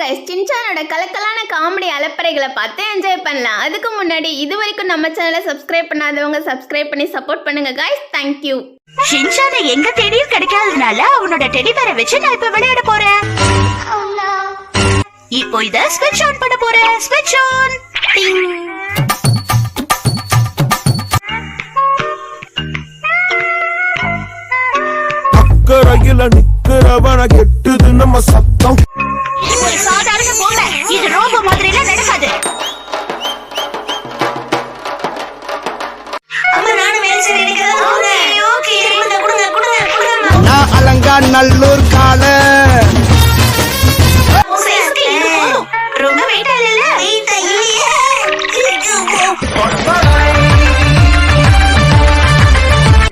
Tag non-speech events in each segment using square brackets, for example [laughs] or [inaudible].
Guys சின்சானோட கலக்கலான comedy அலப்பறைகளை பார்த்து enjoy பண்ணலாம். அதுக்கு முன்னாடி இது வரைக்கும் நம்ம சேனலை சப்ஸ்கிரைப் பண்ணாதவங்க சப்ஸ்கிரைப் பண்ணி சப்போர்ட் பண்ணுங்க கைஸ் தேங்க்யூ ஷின்சான எங்க தேடியும் கிடைக்காததுனால அவனோட டெடி பேரை வச்சு நான் இப்ப விளையாட போறேன். இப்போ இத ஸ்விட்ச் ஆன் பண்ண போறேன். ஸ்விட்ச் ஆன் அக்கறையில நிக்கிறவன கெட்டுது நம்ம சத்தம். நல்லூர் கால.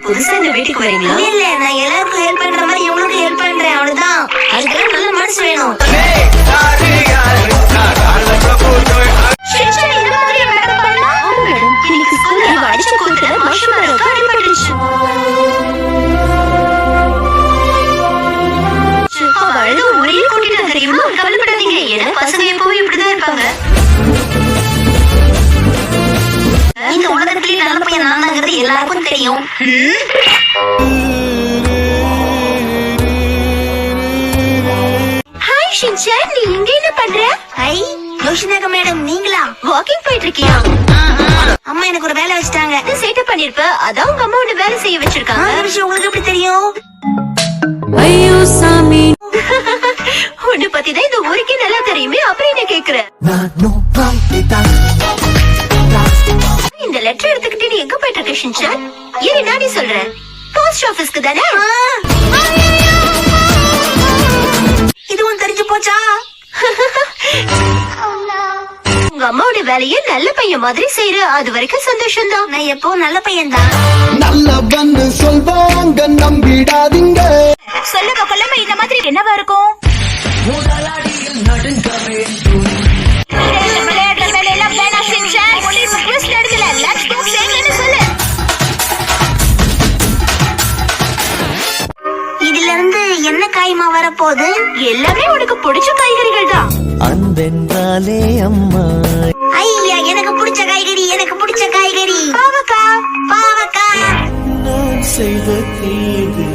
புதுசா இந்த வீட்டுக்கு வரீங்களா? இல்ல நான் எல்லாருக்கும் ஹெல்ப் பண்ற மாதிரி இவனுக்கு ஹெல்ப் பண்றேன் அவ்வளவுதான். அதுக்கு நல்ல மனசு வேணும். பசங்க எப்பவும் இப்படிதான் இருப்பாங்க. இந்த உலகத்திலேயே நல்ல பையன் நானாங்கிறது எல்லாருக்கும் தெரியும். ஹாய் ஷின்சான் நீ இங்க என்ன பண்ற? ஹை யோஷினாக மேடம். நீங்களா? வாக்கிங் போயிட்டு இருக்கியா அம்மா எனக்கு ஒரு வேலை வச்சிட்டாங்க. சேட்டை பண்ணிருப்ப? அதான் உங்க அம்மா உன்னை வேலை செய்ய வச்சிருக்காங்க. விஷயம் உங்களுக்கு எப்படி தெரியும்? ஐயோ சாமி. [laughs] உன்னை பத்தி தான் இந்த ஊருக்கே நல்லா தெரியுமே அப்புறம் என்ன கேக்குற? இந்த லெட்டர் எடுத்துக்கிட்டு நீ எங்க போயிட்டு இருக்க ஷின்சான் இரு நானே சொல்றேன். போஸ்ட் ஆபீஸ்க்கு தானே? இதுவும் தெரிஞ்சு போச்சா? உங்க அம்மாவோட வேலையை நல்ல பையன் மாதிரி செய்யற அது வரைக்கும் சந்தோஷம் தான் நான் எப்போ நல்ல பையன் தான் நல்ல வந்து சொல்வாங்க நம்பிடாதீங்க. சொல்லுங்க கொல்லம இந்த மாதிரி என்னவா இருக்கும்? காய்மா வரப்போகுது? எல்லாமே உனக்கு பிடிச்ச காய்கறிகள் தான். அன்பென்றாலே அம்மா. ஐயா எனக்கு பிடிச்ச காய்கறி எனக்கு பிடிச்ச காய்கறி. பாவக்கா பாவக்கா. நான் செய்த தீது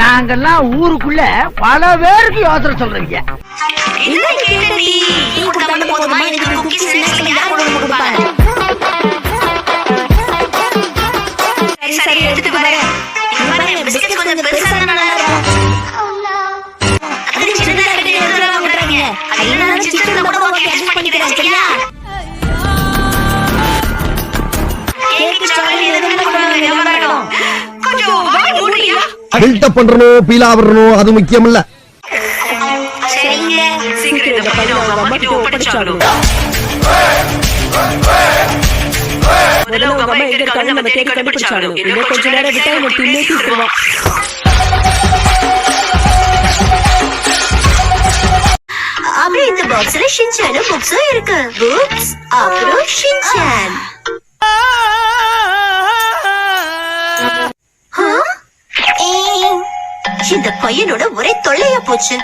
நாங்கெல்லாம் ஊருக்குள்ள பல பேருக்கு யோசனை சொல்றீங்க. பில்டப் பண்றணும் பீலா வரணும் அது முக்கியம் இல்ல கொஞ்ச நேரம் விட்டா தீர்த்துருவான். அப்படியே இந்த பாக்ஸ்ல ஷின்சானும் புக்ஸும் இருக்கு. புக்ஸ் அப்புறம் ஷின்சான் பையனோட ஒரே தொல்லையா போச்சு.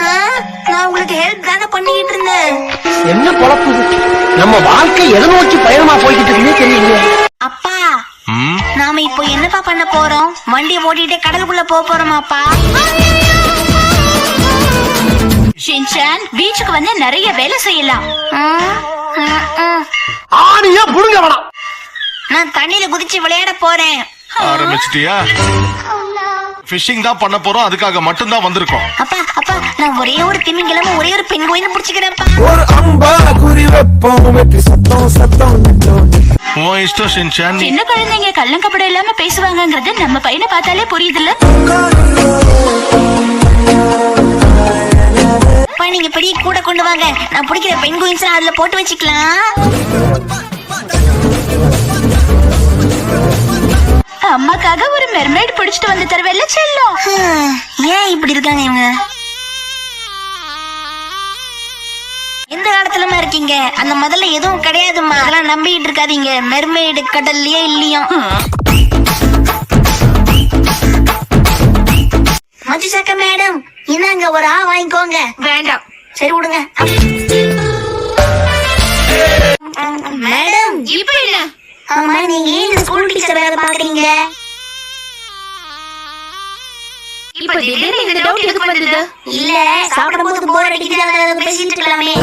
ஆ, நான் உங்களுக்கு ஹெல்ப் தானே பண்ணிக்கிட்டு இருந்தேன். என்ன பொழப்பு? இது? நம்ம வாழ்க்கை எதை நோக்கி பயணமா போய்கிட்டு இருக்குன்னே தெரியலையே. அப்பா நாம இப்போ என்னப்பா பண்ண போறோம்? வண்டியை ஓட்டிட்டு கடலுக்குள்ள போக போறோமாப்பா? ஷின்சான் பீச்சுக்கு வந்து நிறைய வேலை செய்யலாம். ஆணியா புடுங்க வேணாம். நான் தண்ணியில குதிச்சு விளையாட போறேன். ஆரம்பிச்சிட்டியா? ஃபிஷிங் தான் பண்ண போறோம் அதுக்காக மட்டும் தான் வந்திருக்கோம். அப்பா அப்பா நான் ஒரே ஒரு திமிங்கிலம ஒரே ஒரு பெண் கோயிலும் பிடிச்சிக்கிறேன்ப்பா. ஒரு அம்பா குறி வைப்போம் வெற்றி சத்தம் சத்தம் உன் இஷ்டம் ஷின்சான் சின்ன குழந்தைங்க கள்ளங்கப்படம் இல்லாம பேசுவாங்கங்கிறது நம்ம பையனை பார்த்தாலே புரியுதுல்ல. அப்பா நீங்க பெரிய கூட கொண்டு வாங்க. நான் பிடிக்கிற பெண் கோயின்ஸ் அதுல போட்டு வச்சுக்கலாம். அம்மாக்காக ஒரு மெர்மைட் பிடிச்சிட்டு வந்து தருவேல்ல செல்லம். ஏன் இப்படி இருக்காங்க இவங்க? எந்த காலத்துலமா இருக்கீங்க? அந்த முதல்ல எதுவும் கிடையாதும்மா. அதெல்லாம் நம்பிட்டு இருக்காதீங்க. மெர்மெய்டு கடல்லயே இல்லையும் மஞ்சு சக்க மேடம் இந்தாங்க ஒரு ஆ வாங்கிக்கோங்க. வேண்டாம். சரி விடுங்க. மேடம் இப்போ என்ன? ஆமா நீங்க ஏன் இந்த ஸ்கூல் டீச்சர் வேலை பாக்குறீங்க இப்போ திடீர்னு இந்த டவுட் எதுக்கு வந்தது? இல்ல சாப்பிடும் போது போர் அடிக்குது அதை பேசிட்டு இருக்கலாமே.